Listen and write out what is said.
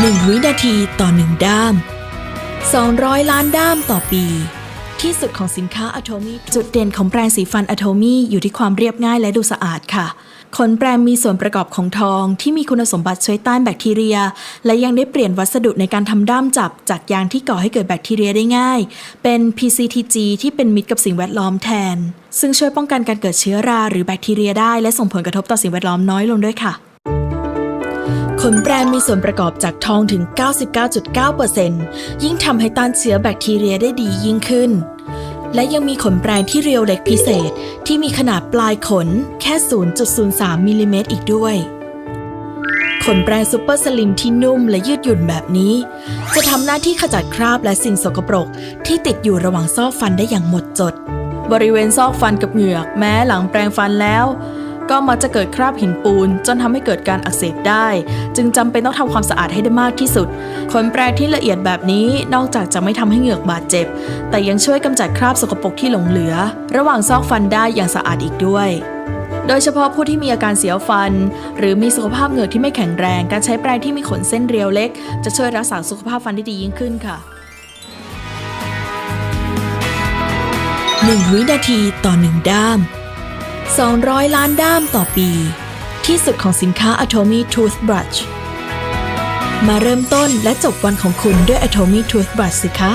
1 วินาทีต่อ 1 ด้าม 200 ล้านด้ามต่อปี ที่สุดของสินค้า Atomy จุดเด่นของแปรงสีฟัน Atomy อยู่ที่ความเรียบง่ายและดูสะอาดค่ะ ขนแปรงมีส่วนประกอบของทองที่มีคุณสมบัติช่วยต้านแบคทีเรีย และยังได้เปลี่ยนวัสดุในการทำด้ามจับ จากยางที่ก่อให้เกิดแบคทีเรียได้ง่าย เป็น PCTG ที่เป็นมิตรกับสิ่งแวดล้อมแทน ซึ่งช่วยป้องกันการเกิดเชื้อราหรือแบคทีเรียได้และส่งผลกระทบต่อสิ่งแวดล้อมน้อยลงด้วยค่ะ ขนแปรงมีส่วนประกอบจากทองถึง 99.9%ยิ่งทำให้ต้านเชื้อแบคทีเรียได้ดียิ่งขึ้น และยังมีขนแปรงที่เรียวเล็กพิเศษ ที่มีขนาดปลายขนแค่ 0.03มิลลิเมตรอีกด้วย ขนแปรงซูเปอร์สลิมที่นุ่มและยืดหยุ่นแบบนี้ จะทำหน้าที่ขจัดคราบและสิ่งสกปรก ที่ติดอยู่ระหว่างซอกฟันได้อย่างหมดจด บริเวณซอกฟันกับเหงือก แม้หลังแปรงฟันแล้ว ก็มักจะเกิดคราบหินปูน จนทำให้เกิดการอักเสบได้ จึงจำเป็นต้องทำความสะอาดให้ได้มากที่สุด ขนแปรงที่ละเอียดแบบนี้นอกจากจะไม่ทำให้เหงือกบาดเจ็บ แต่ยังช่วยกำจัดคราบสกปรกที่หลงเหลือ ระหว่างซอกฟันได้อย่างสะอาดอีกด้วยโดยเฉพาะผู้ที่มีอาการเสียวฟัน หรือมีสุขภาพเหงือกที่ไม่แข็งแรง การใช้แปรงที่มีขนเส้นเรียวเล็ก จะช่วยรักษาสุขภาพฟันได้ดียิ่งขึ้นค่ะ 1 วินาทีต่อ 1 ด้าม 200 ล้านด้ามต่อปี ที่สุดของสินค้า Atomy Toothbrush มาเริ่มต้นและจบวันของคุณด้วย Atomy Toothbrush สิคะ